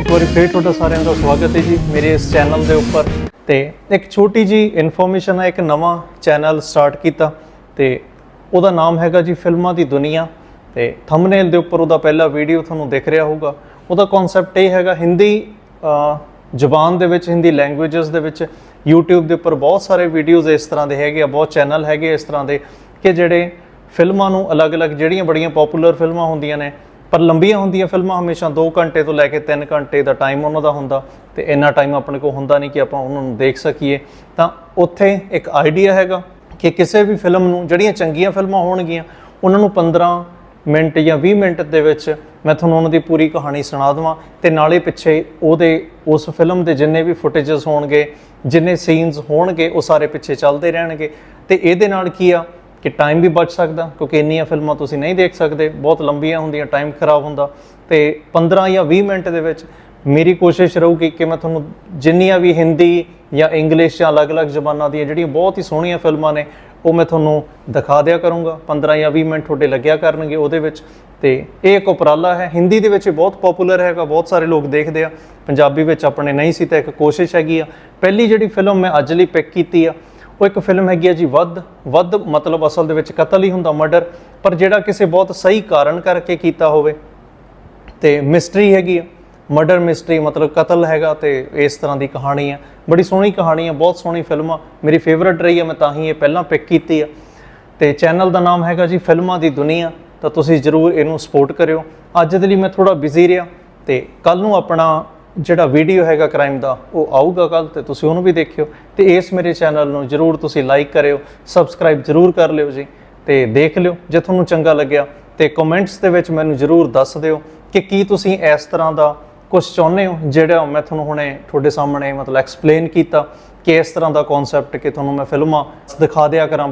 ਇੱਕ ਵਾਰੀ ਫੇਰ ਤੁਹਾਡਾ ਸਾਰਿਆਂ ਦਾ ਸਵਾਗਤ ਹੈ ਜੀ ਮੇਰੇ ਇਸ ਚੈਨਲ ਦੇ ਉੱਪਰ। ਤੇ ਇੱਕ ਛੋਟੀ ਜੀ ਇਨਫੋਰਮੇਸ਼ਨ ਹੈ, ਇੱਕ ਨਵਾਂ ਚੈਨਲ ਸਟਾਰਟ ਕੀਤਾ ਤੇ ਉਹਦਾ ਨਾਮ ਹੈਗਾ ਜੀ ਫਿਲਮਾਂ ਦੀ ਦੁਨੀਆ। ਤੇ ਥੰਬਨੇਲ ਦੇ ਉੱਪਰ ਉਹਦਾ ਪਹਿਲਾ ਵੀਡੀਓ ਤੁਹਾਨੂੰ ਦਿਖ ਰਿਹਾ ਹੋਊਗਾ। ਉਹਦਾ ਕਨਸੈਪਟ ਇਹ ਹੈਗਾ, ਹਿੰਦੀ ਜ਼ੁਬਾਨ ਦੇ ਵਿੱਚ, ਹਿੰਦੀ ਲੈਂਗੁਏਜਸ ਦੇ ਵਿੱਚ YouTube ਦੇ ਉੱਪਰ ਬਹੁਤ ਸਾਰੇ ਵੀਡੀਓਜ਼ ਇਸ ਤਰ੍ਹਾਂ ਦੇ ਹੈਗੇ ਆ, ਬਹੁਤ ਚੈਨਲ ਹੈਗੇ ਇਸ ਤਰ੍ਹਾਂ ਦੇ ਕਿ ਜਿਹੜੇ ਫਿਲਮਾਂ ਨੂੰ ਅਲੱਗ-ਅਲੱਗ, ਜਿਹੜੀਆਂ ਬੜੀਆਂ ਪਪੂਲਰ ਫਿਲਮਾਂ ਹੁੰਦੀਆਂ ਨੇ ਪਰ ਲੰਬੀਆਂ ਹੁੰਦੀਆਂ ਫਿਲਮਾਂ ਹਮੇਸ਼ਾ 2 ਘੰਟੇ ਤੋਂ ਲੈ ਕੇ 3 ਘੰਟੇ ਦਾ ਟਾਈਮ ਉਹਨਾਂ ਦਾ ਹੁੰਦਾ ਤੇ ਇੰਨਾ ਟਾਈਮ ਆਪਣੇ ਕੋਲ ਹੁੰਦਾ ਨਹੀਂ ਕਿ ਆਪਾਂ ਉਹਨਾਂ ਨੂੰ ਦੇਖ ਸਕੀਏ। ਤਾਂ ਉੱਥੇ ਇੱਕ ਆਈਡੀਆ ਹੈਗਾ ਕਿ ਕਿਸੇ ਵੀ ਫਿਲਮ ਨੂੰ, ਜਿਹੜੀਆਂ ਚੰਗੀਆਂ ਫਿਲਮਾਂ ਹੋਣਗੀਆਂ, ਉਹਨਾਂ ਨੂੰ 15 ਮਿੰਟ ਜਾਂ 20 ਮਿੰਟ ਦੇ ਵਿੱਚ ਮੈਂ ਤੁਹਾਨੂੰ ਉਹਨਾਂ ਦੀ ਪੂਰੀ ਕਹਾਣੀ ਸੁਣਾ ਦਵਾਂ ਤੇ ਨਾਲੇ ਪਿੱਛੇ ਉਹਦੇ, ਉਸ ਫਿਲਮ ਦੇ ਜਿੰਨੇ ਵੀ ਫੁਟੇजेस ਹੋਣਗੇ, ਜਿੰਨੇ ਸੀਨਸ ਹੋਣਗੇ, ਉਹ ਸਾਰੇ ਪਿੱਛੇ ਚੱਲਦੇ ਰਹਿਣਗੇ। ਤੇ ਇਹਦੇ ਨਾਲ ਕੀ ਆ ਕਿ ਟਾਈਮ ਵੀ ਬਚ ਸਕਦਾ, ਕਿਉਂਕਿ ਇੰਨੀਆਂ ਫਿਲਮਾਂ ਤੁਸੀਂ ਨਹੀਂ ਦੇਖ ਸਕਦੇ, ਬਹੁਤ ਲੰਬੀਆਂ ਹੁੰਦੀਆਂ ਟਾਈਮ ਖਰਾਬ ਹੁੰਦਾ। ਤੇ 15 ਜਾਂ 20 ਮਿੰਟ ਦੇ ਵਿੱਚ ਮੇਰੀ ਕੋਸ਼ਿਸ਼ ਰਹੂਗੀ ਕਿ ਮੈਂ ਤੁਹਾਨੂੰ ਜਿੰਨੀਆਂ ਵੀ ਹਿੰਦੀ ਜਾਂ ਇੰਗਲਿਸ਼ ਜਾਂ ਅਲੱਗ-ਅਲੱਗ ਜ਼ਬਾਨਾਂ ਦੀਆਂ ਜਿਹੜੀਆਂ ਬਹੁਤ ਹੀ ਸੋਹਣੀਆਂ ਫਿਲਮਾਂ ਨੇ, ਉਹ ਮੈਂ ਤੁਹਾਨੂੰ ਦਿਖਾ ਦਿਆ ਕਰੂੰਗਾ। 15 ਜਾਂ 20 ਮਿੰਟ ਤੁਹਾਡੇ ਲੱਗਿਆ ਕਰਨਗੇ ਉਹਦੇ ਵਿੱਚ। ਤੇ ਇਹ ਇੱਕ ਉਪਰਾਲਾ ਹੈ। ਹਿੰਦੀ ਦੇ ਵਿੱਚ ਬਹੁਤ ਪਪੂਲਰ ਹੈਗਾ, ਬਹੁਤ ਸਾਰੇ ਲੋਕ ਦੇਖਦੇ ਆ। ਪੰਜਾਬੀ ਵਿੱਚ ਆਪਣੇ ਨਹੀਂ ਸੀ ਤਾਂ ਇੱਕ ਕੋਸ਼ਿਸ਼ ਹੈਗੀ ਆ। ਪਹਿਲੀ ਜਿਹੜੀ ਫਿਲਮ ਮੈਂ ਅੱਜ ਲਈ ਪਿਕ ਕੀਤੀ ਆ ਉਹ ਇੱਕ ਫਿਲਮ ਹੈਗੀ ਆ ਜੀ, ਵੱਧ ਵੱਧ ਮਤਲਬ ਅਸਲ ਦੇ ਵਿੱਚ ਕਤਲ ਹੀ ਹੁੰਦਾ ਮਰਡਰ ਪਰ ਜਿਹੜਾ ਕਿਸੇ ਬਹੁਤ ਸਹੀ ਕਾਰਨ ਕਰਕੇ ਕੀਤਾ ਹੋਵੇ, ਤੇ ਮਿਸਟਰੀ ਹੈਗੀ ਆ। ਮਰਡਰ ਮਿਸਟਰੀ ਮਤਲਬ ਕਤਲ ਹੈਗਾ ਤੇ ਇਸ ਤਰ੍ਹਾਂ ਦੀ ਕਹਾਣੀ ਆ। ਬੜੀ ਸੋਹਣੀ ਕਹਾਣੀ ਆ, ਬਹੁਤ ਸੋਹਣੀ ਫਿਲਮ ਆ। ਮੇਰੀ ਫੇਵਰਿਟ ਰਹੀ ਆ, ਮੈਂ ਤਾਂ ਹੀ ਇਹ ਪਹਿਲਾਂ ਪਿਕ ਕੀਤੀ ਆ। ਤੇ ਚੈਨਲ ਦਾ ਨਾਮ ਹੈਗਾ ਜੀ, ਫਿਲਮਾਂ ਦੀ ਦੁਨੀਆ। ਤਾਂ ਤੁਸੀਂ ਜਰੂਰ ਇਹਨੂੰ ਸਪੋਰਟ ਕਰਿਓ। ਅੱਜ ਦੇ ਲਈ ਮੈਂ ਥੋੜਾ ਬਿਜ਼ੀ ਰਿਹਾ ਤੇ ਕੱਲ ਨੂੰ ਆਪਣਾ ਜਿਹੜਾ ਵੀਡੀਓ ਹੈਗਾ ਕ੍ਰਾਈਮ ਦਾ, ਉਹ ਆਊਗਾ ਕੱਲ ਤੇ ਤੁਸੀਂ ਉਹਨੂੰ ਵੀ ਦੇਖਿਓ। ਤੇ ਇਸ ਮੇਰੇ ਚੈਨਲ ਨੂੰ ਜਰੂਰ ਤੁਸੀਂ ਲਾਈਕ ਕਰਿਓ ਸਬਸਕ੍ਰਾਈਬ ਜਰੂਰ ਕਰ ਲਿਓ ਜੀ ਤੇ ਦੇਖ ਲਿਓ, ਜੇ ਤੁਹਾਨੂੰ ਚੰਗਾ ਲੱਗਿਆ ਤੇ ਕਮੈਂਟਸ ਦੇ ਵਿੱਚ ਮੈਨੂੰ ਜਰੂਰ ਦੱਸ ਦਿਓ ਕਿ ਕੀ ਤੁਸੀਂ ਇਸ ਤਰ੍ਹਾਂ ਦਾ ਕੁਝ ਚਾਹੁੰਦੇ ਹੋ, ਜਿਹੜਾ ਮੈਂ ਤੁਹਾਨੂੰ ਹੁਣੇ ਤੁਹਾਡੇ ਸਾਹਮਣੇ ਮਤਲਬ ਐਕਸਪਲੇਨ ਕੀਤਾ ਕਿ ਇਸ ਤਰ੍ਹਾਂ ਦਾ ਕਨਸੈਪਟ ਕਿ ਤੁਹਾਨੂੰ ਮੈਂ ਫਿਲਮਾਂ ਦਿਖਾ ਦਿਆ ਕਰਾਂ।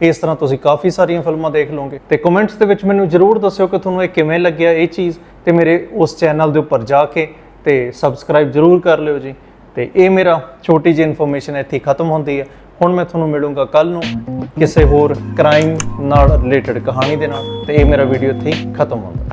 ਇਸ ਤਰ੍ਹਾਂ ਤੁਸੀਂ ਕਾਫੀ ਸਾਰੀਆਂ ਫਿਲਮਾਂ ਦੇਖ ਲਓਗੇ। ਤੇ ਕਮੈਂਟਸ ਦੇ ਵਿੱਚ ਮੈਨੂੰ ਜਰੂਰ ਦੱਸਿਓ ਕਿ ਤੁਹਾਨੂੰ ਇਹ ਕਿਵੇਂ ਲੱਗਿਆ ਇਹ ਚੀਜ਼ ਤੇ ਮੇਰੇ ਉਸ ਚੈਨਲ ਦੇ ਉੱਪਰ ਜਾ ਕੇ ਤੇ ਸਬਸਕ੍ਰਾਈਬ ਜਰੂਰ ਕਰ ਲਿਓ ਜੀ। ਤੇ ਇਹ ਮੇਰਾ ਛੋਟੀ ਜਿਹੀ ਇਨਫੋਰਮੇਸ਼ਨ ਇੱਥੇ ਖਤਮ ਹੁੰਦੀ ਹੈ। ਹੁਣ ਮੈਂ ਤੁਹਾਨੂੰ ਮਿਲੂੰਗਾ ਕੱਲ ਨੂੰ ਕਿਸੇ ਹੋਰ ਕ੍ਰਾਈਮ ਨਾਲ ਰਿਲੇਟਡ ਕਹਾਣੀ ਦੇ ਨਾਲ ਤੇ ਇਹ ਮੇਰਾ ਵੀਡੀਓ ਇੱਥੇ ਹੀ ਖਤਮ ਹੁੰਦਾ।